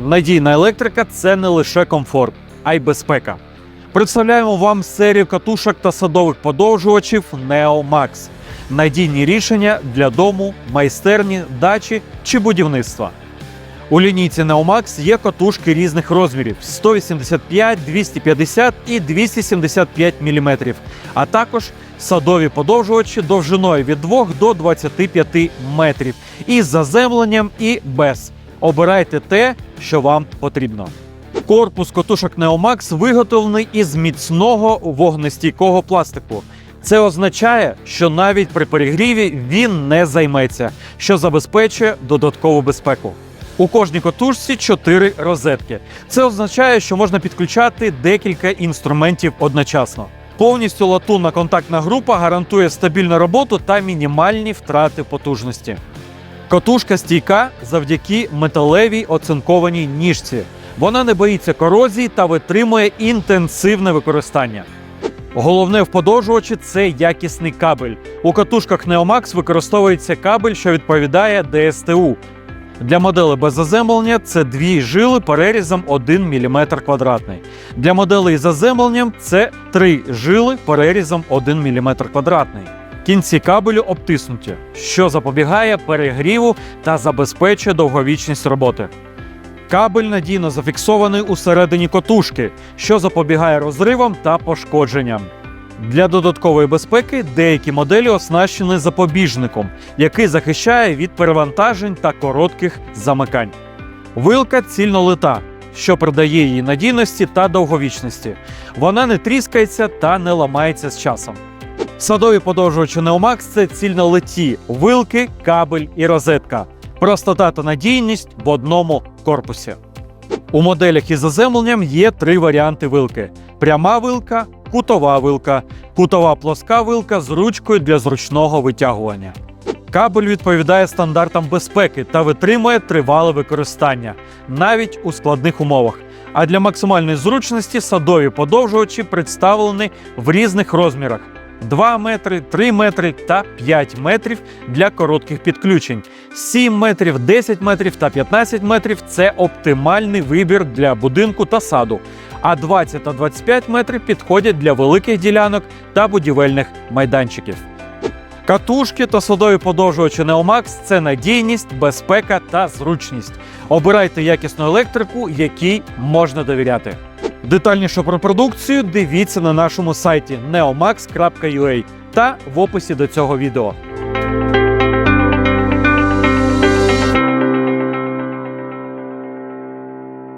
Надійна електрика це не лише комфорт, а й безпека. Представляємо вам серію катушок та садових подовжувачів Neo Max. Надійні рішення для дому, майстерні, дачі чи будівництва. У лінійці Neomax є катушки різних розмірів 185, 250 і 275 мм, а також садові подовжувачі довжиною від 2 до 25 метрів із заземленням і без. Обирайте те, що вам потрібно. Корпус катушок Neomax виготовлений із міцного вогнестійкого пластику. Це означає, що навіть при перегріві він не займеться, що забезпечує додаткову безпеку. У кожній катушці 4 розетки. Це означає, що можна підключати декілька інструментів одночасно. Повністю латунна контактна група гарантує стабільну роботу та мінімальні втрати потужності. Катушка стійка завдяки металевій оцинкованій ніжці. Вона не боїться корозії та витримує інтенсивне використання. Головне в подовжувачі це якісний кабель. У катушках Neomax використовується кабель, що відповідає ДСТУ. Для моделей без заземлення це дві жили перерізом 1 мм квадратний. Для моделей з заземленням це три жили перерізом 1 мм квадратний. Кінці кабелю обтиснуті, що запобігає перегріву та забезпечує довговічність роботи. Кабель надійно зафіксований усередині котушки, що запобігає розривам та пошкодженням. Для додаткової безпеки деякі моделі оснащені запобіжником, який захищає від перевантажень та коротких замикань. Вилка цільнолита, що придає їй надійності та довговічності. Вона не тріскається та не ламається з часом. Садові подовжувачі Neomax – це цільнолиті вилки, кабель і розетка. Простота та надійність в одному корпусі. У моделях із заземленням є три варіанти вилки: пряма вилка, кутова вилка, кутова плоска вилка з ручкою для зручного витягування. Кабель відповідає стандартам безпеки та витримує тривале використання навіть у складних умовах. А для максимальної зручності садові подовжувачі представлені в різних розмірах: 2 метри, 3 метри та 5 метрів для коротких підключень. 7 метрів, 10 метрів та 15 метрів це оптимальний вибір для будинку та саду. А 20 та 25 метрів підходять для великих ділянок та будівельних майданчиків. Катушки та садові подовжувачі Neomax – це надійність, безпека та зручність. Обирайте якісну електрику, якій можна довіряти. Детальніше про продукцію дивіться на нашому сайті neomax.ua та в описі до цього відео.